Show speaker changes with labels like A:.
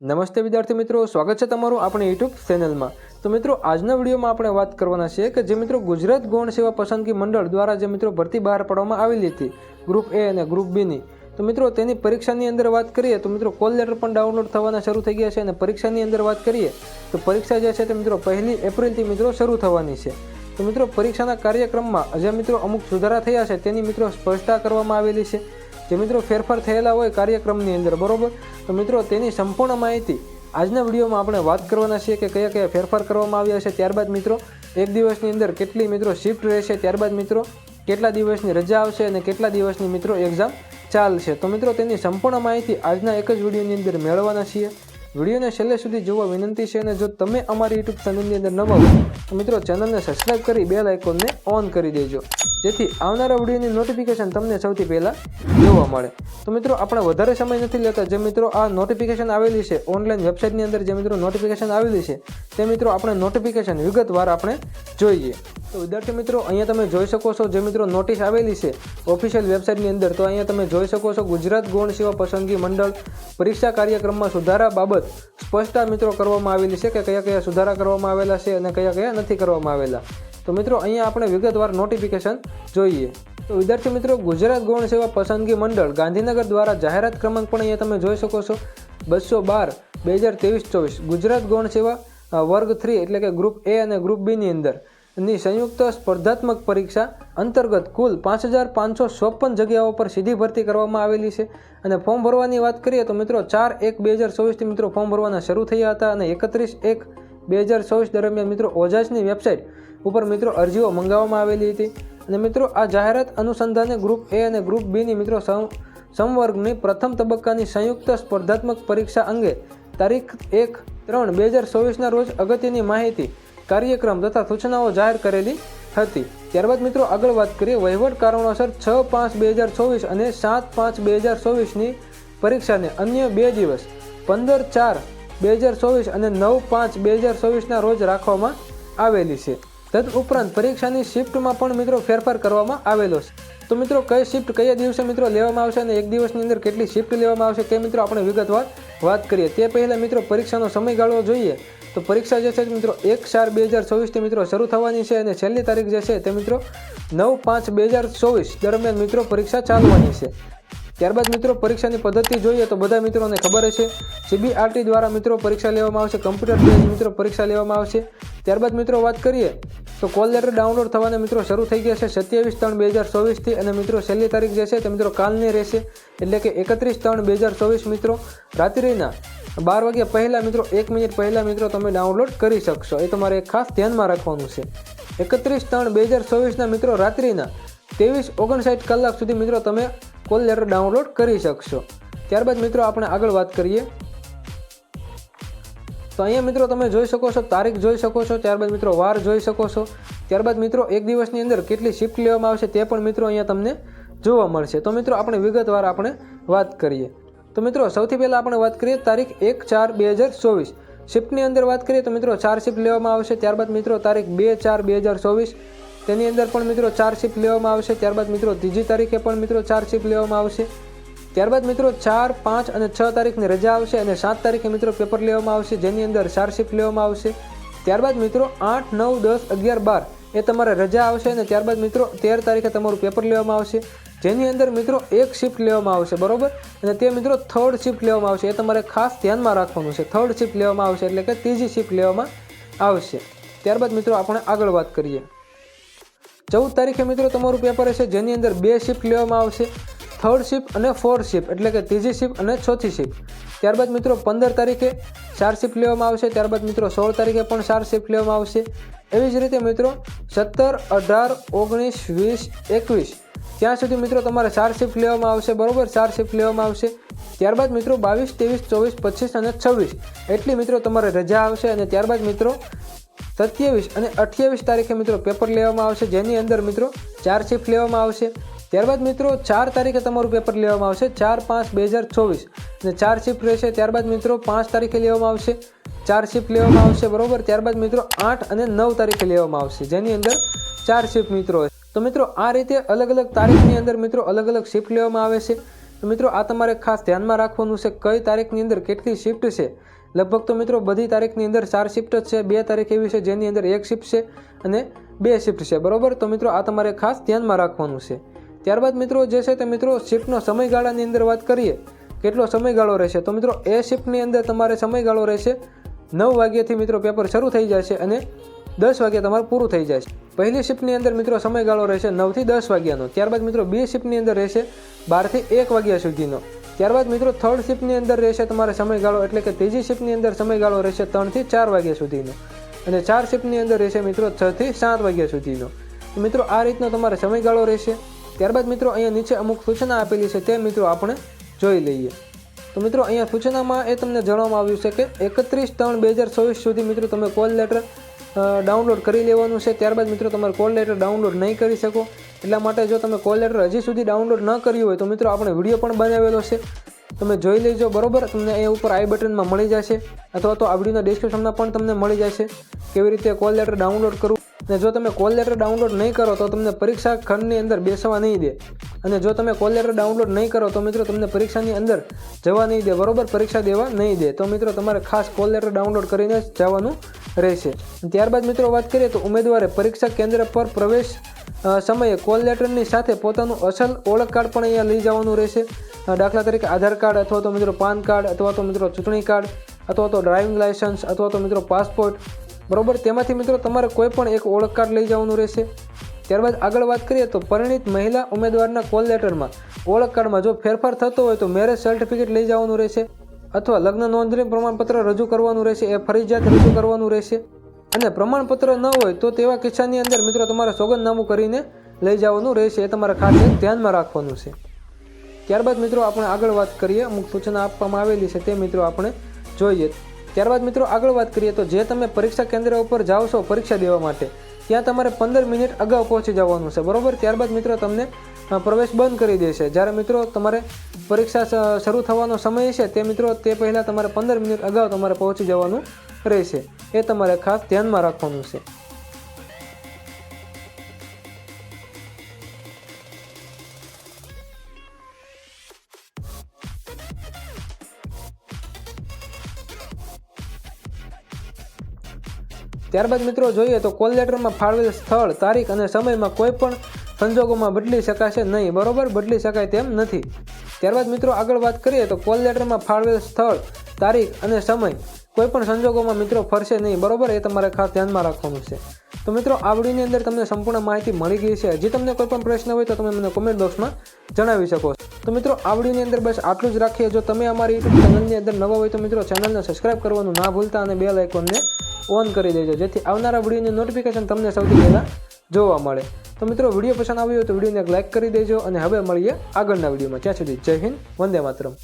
A: નમસ્તે વિદ્યાર્થી મિત્રો, સ્વાગત છે તમારું આપણી યુટ્યુબ ચેનલમાં તો મિત્રો, આજના વિડીયોમાં આપણે વાત કરવાના છીએ કે જે મિત્રો ગુજરાત ગૌણ સેવા પસંદગી મંડળ દ્વારા જે મિત્રો ભરતી બહાર પાડવામાં આવેલી હતી ગ્રુપ એ અને ગ્રુપ બીની તો મિત્રો, તેની પરીક્ષાની અંદર વાત કરીએ તો મિત્રો, કોલ લેટર પણ ડાઉનલોડ થવાના શરૂ થઈ ગયા છે અને પરીક્ષાની અંદર વાત કરીએ તો પરીક્ષા જે છે તે મિત્રો પહેલી એપ્રિલથી મિત્રો શરૂ થવાની છે. તો મિત્રો, પરીક્ષાના કાર્યક્રમમાં જે મિત્રો અમુક સુધારા થયા છે, તેની મિત્રો સ્પષ્ટતા કરવામાં આવેલી છે. જે મિત્રો ફેરફાર થયેલા હોય કાર્યક્રમની અંદર, બરોબર? તો મિત્રો, તેની સંપૂર્ણ માહિતી આજના વિડીયોમાં આપણે વાત કરવાના છીએ કે કયા કયા ફેરફાર કરવામાં આવ્યા છે. ત્યારબાદ મિત્રો, એક દિવસની અંદર કેટલી મિત્રો શિફ્ટ રહેશે, ત્યારબાદ મિત્રો, કેટલા દિવસની રજા આવશે અને કેટલા દિવસની મિત્રો એક્ઝામ ચાલશે. તો મિત્રો, તેની સંપૂર્ણ માહિતી આજના એક જ વિડીયોની અંદર મેળવવાના છીએ. વિડીયોને છેલ્લે સુધી જોવા વિનંતી છે અને જો તમે અમારી યુટ્યુબ ચેનલની અંદર નવા હો, તો મિત્રો, ચેનલને સબસ્ક્રાઈબ કરી બેલ આઇકોનને ઓન કરી દેજો. જેથી આવનારા વિડીયોની નોટિફિકેશન તમને સૌથી પહેલાં જોવા મળે. તો મિત્રો, આપણે વધારે સમય નથી લેતા. જે મિત્રો આ નોટિફિકેશન આવેલી છે ઓનલાઈન વેબસાઇટની અંદર જે મિત્રો નોટિફિકેશન આવેલી છે, તે મિત્રો આપણે નોટિફિકેશન વિગતવાર આપણે જોઈએ. તો વિદ્યાર્થી મિત્રો, અહીંયા તમે જોઈ શકો છો, જે મિત્રો નોટિસ આવેલી છે ઓફિશિયલ વેબસાઇટની અંદર, તો અહીંયા તમે જોઈ શકો છો ગુજરાત ગૌણ સેવા પસંદગી મંડળ પરીક્ષા કાર્યક્રમમાં સુધારા બાબત સ્પષ્ટતા મિત્રો કરવામાં આવેલી છે કે કયા કયા સુધારા કરવામાં આવેલા છે અને કયા કયા નથી કરવામાં આવેલા. તો મિત્રો, અહીંયા આપણે વિગતવાર નોટિફિકેશન જોઈએ. તો વિદ્યાર્થી મિત્રો, ગુજરાત ગૌણ સેવા પસંદગી મંડળ ગાંધીનગર દ્વારા જાહેરાત ક્રમાંક પણ અહીંયા તમે જોઈ શકો છો. બસો બાર, બે હજાર ત્રેવીસ, ચોવીસ. ગુજરાત ગૌણ સેવા વર્ગ થ્રી એટલે કે ગ્રુપ એ અને ગ્રુપ બીની અંદર. ની સંયુક્ત સ્પર્ધાત્મક પરીક્ષા અંતર્ગત કુલ પાંચ હજાર પાંચસો ચોપન જગ્યાઓ પર સીધી ભરતી કરવામાં આવેલી છે. અને ફોર્મ ભરવાની વાત કરીએ તો મિત્રો, ચાર એક બે હજાર ચોવીસથી મિત્રો ફોર્મ ભરવાના શરૂ થયા હતા અને એકત્રીસ એક બે હજાર ચોવીસ દરમિયાન મિત્રો ઓજાસની વેબસાઇટ ઉપર મિત્રો અરજીઓ મંગાવવામાં આવેલી હતી. અને મિત્રો આ જાહેરાત અનુસંધાને ગ્રુપ એ અને ગ્રુપ બીની મિત્રો સંવર્ગની પ્રથમ તબક્કાની સંયુક્ત સ્પર્ધાત્મક પરીક્ષા અંગે તારીખ એક ત્રણ બે હજાર ચોવીસના રોજ અગત્યની માહિતી, કાર્યક્રમ તથા સૂચનાઓ જાહેર કરેલી હતી. ત્યારબાદ મિત્રો આગળ વાત કરીએ વહીવટ કારણોસર છ પાંચ બે હજાર ચોવીસ અને સાત પાંચ બે હજાર ચોવીસની પરીક્ષાને અન્ય બે દિવસ, પંદર ચાર બે હજાર ચોવીસ અને નવ પાંચ બે હજાર ચોવીસના રોજ રાખવામાં આવેલી છે. તદ ઉપરાંત પરીક્ષાની શિફ્ટમાં પણ મિત્રો ફેરફાર કરવામાં આવેલો છે. તો મિત્રો, કઈ શિફ્ટ કયા દિવસે મિત્રો લેવામાં આવશે અને એક દિવસની અંદર કેટલી શિફ્ટ લેવામાં આવશે તે મિત્રો આપણે વિગતવાર વાત કરીએ. તે પહેલાં મિત્રો, પરીક્ષાનો સમયગાળો જોઈએ. તો પરીક્ષા જે છે મિત્રો, એક ચાર બે હજાર ચોવીસથી મિત્રો શરૂ થવાની છે અને છેલ્લી તારીખ જે છે તે મિત્રો, નવ પાંચ બે હજાર ચોવીસ દરમિયાન મિત્રો પરીક્ષા ચાલવાની છે. ત્યારબાદ મિત્રો પરીક્ષાની પદ્ધતિ જોઈએ તો બધા મિત્રોને ખબર હશે. સીબીઆરટી દ્વારા મિત્રો પરીક્ષા લેવામાં આવશે, કમ્પ્યુટર બેઝ મિત્રો પરીક્ષા લેવામાં આવશે. ત્યારબાદ મિત્રો વાત કરીએ તો કોલ લેટર ડાઉનલોડ થવાના મિત્રો શરૂ થઈ ગયા છે. સત્યાવીસ ત્રણ બે હજાર ચોવીસથી અને મિત્રો છેલ્લી તારીખ જે છે તે મિત્રો કાલની રહેશે. એટલે કે એકત્રીસ ત્રણ બે હજાર ચોવીસ મિત્રો રાત્રિના બાર વાગ્યા પહેલાં મિત્રો, એક મિનિટ પહેલાં મિત્રો તમે ડાઉનલોડ કરી શકશો. એ તમારે ખાસ ધ્યાનમાં રાખવાનું છે. એકત્રીસ ત્રણ બે હજાર ચોવીસના મિત્રો રાત્રિના ત્રેવીસ ઓગણસાઠ કલાક સુધી મિત્રો તમે કોલ લેટર ડાઉનલોડ કરી શકશો. ત્યારબાદ મિત્રો આપણે આગળ વાત કરીએ. તો અહીંયા મિત્રો તમે જોઈ શકો છો, તારીખ જોઈ શકો છો, ત્યારબાદ મિત્રો વાર જોઈ શકો છો. ત્યારબાદ મિત્રો એક દિવસની અંદર કેટલી શિફ્ટ લેવામાં આવશે તે પણ મિત્રો અહીંયા તમને જોવા મળશે. તો મિત્રો આપણે વિગતવાર આપણે વાત કરીએ. તો મિત્રો સૌથી પહેલાં આપણે વાત કરીએ તારીખ એક ચાર બે હજાર ચોવીસ. શિફ્ટની અંદર વાત કરીએ તો મિત્રો ચાર શિફ્ટ લેવામાં આવશે. ત્યારબાદ મિત્રો તારીખ બે ચાર બે હજાર ચોવીસ. તેની અંદર પણ મિત્રો ચાર શિફ્ટ લેવામાં આવશે. ત્યારબાદ મિત્રો ત્રીજી તારીખે પણ મિત્રો ચાર શિફ્ટ લેવામાં આવશે. ત્યારબાદ મિત્રો ચાર, પાંચ અને છ તારીખની રજા આવશે અને સાત તારીખે મિત્રો પેપર લેવામાં આવશે, જેની અંદર ચાર શિફ્ટ લેવામાં આવશે. ત્યારબાદ મિત્રો આઠ, નવ, દસ, અગિયાર, બાર એ તમારે રજા આવશે અને ત્યારબાદ મિત્રો તેર તારીખે તમારું પેપર લેવામાં આવશે. જેની અંદર મિત્રો એક શિફ્ટ લેવામાં આવશે, બરોબર? અને તે મિત્રો થર્ડ શિફ્ટ લેવામાં આવશે. એ તમારે ખાસ ધ્યાનમાં રાખવાનું છે. થર્ડ શિફ્ટ લેવામાં આવશે એટલે કે ત્રીજી શિફ્ટ લેવામાં આવશે. ત્યારબાદ મિત્રો આપણે આગળ વાત કરીએ. ચૌદ તારીખે મિત્રો તમારું પેપર હશે, જેની અંદર બે શિફ્ટ લેવામાં આવશે. થર્ડ શિફ્ટ અને ફોર્થ શિફ્ટ એટલે કે ત્રીજી શિફ્ટ અને ચોથી શિફ્ટ ત્યારબાદ મિત્રો પંદર તારીખે ચાર શિફ્ટ લેવામાં આવશે, ત્યારબાદ મિત્રો સોળ તારીખે પણ ચાર શિફ્ટ લેવામાં આવશે. એવી જ રીતે મિત્રો સત્તર, અઢાર, ઓગણીસ, વીસ, એકવીસ. ત્યાં સુધી મિત્રો તમારે ચાર શિફ્ટ લેવામાં આવશે, બરોબર? ચાર શિફ્ટ લેવામાં આવશે. ત્યારબાદ મિત્રો બાવીસ, ત્રેવીસ, ચોવીસ, પચીસ અને છવ્વીસ. એટલી મિત્રો તમારે રજા આવશે અને ત્યારબાદ મિત્રો સત્યાવીસ અને અઠ્યાવીસ તારીખે મિત્રો પેપર લેવામાં આવશે, જેની અંદર મિત્રો ચાર શિફ્ટ લેવામાં આવશે. ત્યારબાદ મિત્રો ચાર તારીખે તમારું પેપર લેવામાં આવશે, ચાર પાંચ બે હજાર ચોવીસ. અને ચાર શિફ્ટ રહેશે, ત્યારબાદ મિત્રો પાંચ તારીખે લેવામાં આવશે. ચાર શિફ્ટ લેવામાં આવશે, બરોબર? ત્યારબાદ મિત્રો આઠ અને નવ તારીખે લેવામાં આવશે, જેની અંદર ચાર શિફ્ટ મિત્રો તો મિત્રો આ રીતે અલગ અલગ તારીખની અંદર મિત્રો અલગ અલગ શિફ્ટ લેવામાં આવે છે. તો મિત્રો આ તમારે ખાસ ધ્યાનમાં રાખવાનું છે, કઈ તારીખની અંદર કેટલી શિફ્ટ છે લગભગ તો મિત્રો બધી તારીખની અંદર ચાર શિફ્ટ જ છે, બે તારીખ એવી છે જેની અંદર એક શિફ્ટ છે અને બે શિફ્ટ છે. બરાબર? તો મિત્રો આ તમારે ખાસ ધ્યાનમાં રાખવાનું છે. ત્યારબાદ મિત્રો જે છે તે મિત્રો શિફ્ટનો સમયગાળાની અંદર વાત કરીએ, કેટલો સમયગાળો રહેશે? તો મિત્રો એ શિફ્ટની અંદર તમારે સમયગાળો રહેશે નવ વાગ્યાથી મિત્રો પેપર શરૂ થઈ જશે અને દસ વાગ્યા તમારું પૂરું થઈ જાય પહેલી શિફ્ટની અંદર મિત્રો સમયગાળો રહેશે નવથી દસ વાગ્યાનો. ત્યારબાદ મિત્રો બે શિફ્ટની અંદર રહેશે બારથી એક વાગ્યા સુધીનો. ત્યારબાદ મિત્રો થર્ડ શિફ્ટની અંદર રહેશે તમારે સમયગાળો એટલે કે ત્રીજી શિફ્ટની અંદર સમયગાળો રહેશે ત્રણથી ચાર વાગ્યા સુધીનો. અને ચાર શિફ્ટની અંદર રહેશે મિત્રો છથી સાત વાગ્યા સુધીનો. મિત્રો આ રીતનો તમારે સમયગાળો રહેશે. ત્યારબાદ મિત્રો અહીંયા નીચે અમુક સૂચના આપેલી છે તે મિત્રો આપણે જોઈ લઈએ. તો મિત્રો અહીંયા સૂચનામાં એ તમને જણાવવામાં આવ્યું છે કે એકત્રીસ ત્રણ બે હજાર ચોવીસ સુધી મિત્રો તમે કોલ લેટર ડાઉનલોડ કરી લેવાનું છે. ત્યારબાદ મિત્રો તમારે કોલ લેટર ડાઉનલોડ નહીં કરી શકો. એટલા માટે જો તમે કોલ લેટર હજી સુધી ડાઉનલોડ ન કર્યું હોય તો મિત્રો આપણે વીડિયો પણ બનાવેલો છે. તમે જોઈ લેજો, બરોબર? તમને એ ઉપર આઈ બટનમાં મળી જશે. અથવા તો આ વિડીયોના ડિસ્ક્રિપ્શનમાં પણ તમને મળી જશે કેવી રીતે કોલ લેટર ડાઉનલોડ કરવું. અને જો તમે કોલ લેટર ડાઉનલોડ નહીં કરો તો તમને પરીક્ષા ખંડની અંદર બેસવા નહીં દે. અને જો તમે કોલ લેટર ડાઉનલોડ નહીં કરો તો મિત્રો તમને પરીક્ષાની અંદર જવા નહીં દે, બરોબર? પરીક્ષા દેવા નહીં દે. તો મિત્રો તમારે ખાસ કોલ લેટર ડાઉનલોડ કરીને જવાનું રહેશે. ત્યારબાદ મિત્રો વાત કરીએ તો ઉમેદવારે પરીક્ષા કેન્દ્ર પર પ્રવેશ સમયે કોલ લેટરની સાથે પોતાનું અસલ ઓળખ કાર્ડ પણ અહીંયા લઈ જવાનું રહેશે. દાખલા તરીકે આધાર કાર્ડ અથવા તો મિત્રો પાન કાર્ડ અથવા તો મિત્રો ચૂંટણી કાર્ડ અથવા તો ડ્રાઇવિંગ લાઇસન્સ અથવા તો મિત્રો પાસપોર્ટ. બરોબર, તેમાંથી મિત્રો તમારે કોઈ પણ એક ઓળખ કાર્ડ લઈ જવાનું રહેશે. ત્યારબાદ આગળ વાત કરીએ તો પરિણિત મહિલા ઉમેદવારના કોલ લેટરમાં. ઓળખ કાર્ડમાં જો ફેરફાર થતો હોય તો મેરેજ સર્ટિફિકેટ લઈ જવાનું રહેશે. અથવા લગ્ન નોંધણી પ્રમાણપત્ર રજૂ કરવાનું રહેશે. એ ફરજિયાત રજૂ કરવાનું રહેશે. અને પ્રમાણપત્ર ન હોય તો તેવા કિસ્સાની અંદર મિત્રો તમારે સોગંદનામું કરીને લઈ જવાનું રહેશે. એ તમારે ખાસ ધ્યાનમાં રાખવાનું છે. ત્યારબાદ મિત્રો આપણે આગળ વાત કરીએ. અમુક સૂચના આપવામાં આવેલી છે તે મિત્રો આપણે જોઈએ. ત્યારબાદ મિત્રો આગળ વાત કરીએ તો જે તમે પરીક્ષા કેન્દ્ર ઉપર જાઓ છો પરીક્ષા દેવા માટે ત્યાં તમારે પંદર મિનિટ અગાઉ પહોંચી જવાનું છે. બરોબર? ત્યારબાદ મિત્રો તમને પ્રવેશ બંધ કરી દેશે જ્યારે મિત્રો તમારે પરીક્ષા શરૂ થવાનો સમય છે, તે મિત્રો તે પહેલાં તમારે પંદર મિનિટ અગાઉ તમારે પહોંચી જવાનું રહેશે. એ તમારે ખાસ ધ્યાનમાં રાખવાનું છે. ત્યારબાદ મિત્રો જોઈએ તો કોલ લેટરમાં ફાળવેલ સ્થળ, તારીખ અને સમયમાં કોઈ પણ સંજોગોમાં બદલી શકાશે નહીં. બરોબર? બદલી શકાય તેમ નથી. ત્યારબાદ મિત્રો આગળ વાત કરીએ તો કોલ લેટરમાં ફાળવેલ સ્થળ, તારીખ અને સમય કોઈ પણ સંજોગોમાં મિત્રો ફરશે નહીં. બરોબર? એ તમારે ખાસ ધ્યાનમાં રાખવાનું છે. તો મિત્રો, આ વિડીયોની અંદર તમને સંપૂર્ણ માહિતી મળી ગઈ છે. હજી તમને કોઈ પણ પ્રશ્ન હોય તો તમે મને કોમેન્ટ બોક્સમાં જણાવી શકો તો મિત્રો, આ વિડીયોની અંદર બસ આટલું જ રાખીએ. જો તમે અમારી ચેનલની અંદર નવા હોય તો મિત્રો ચેનલને સબસ્ક્રાઇબ કરવાનું ના ભૂલતા અને બે આઇકોનને ઓન કરી દેજો. જેથી આવનારા વિડીયોની નોટિફિકેશન તમને સૌથી પહેલાં જોવા મળે. તો મિત્રો, વીડિયો પસંદ આવ્યો તો વિડીયોને લાઇક કરી દેજો અને હવે મળીએ આગળના વિડીયોમાં. ત્યાં સુધી જય હિન્દ, વંદે માતરમ.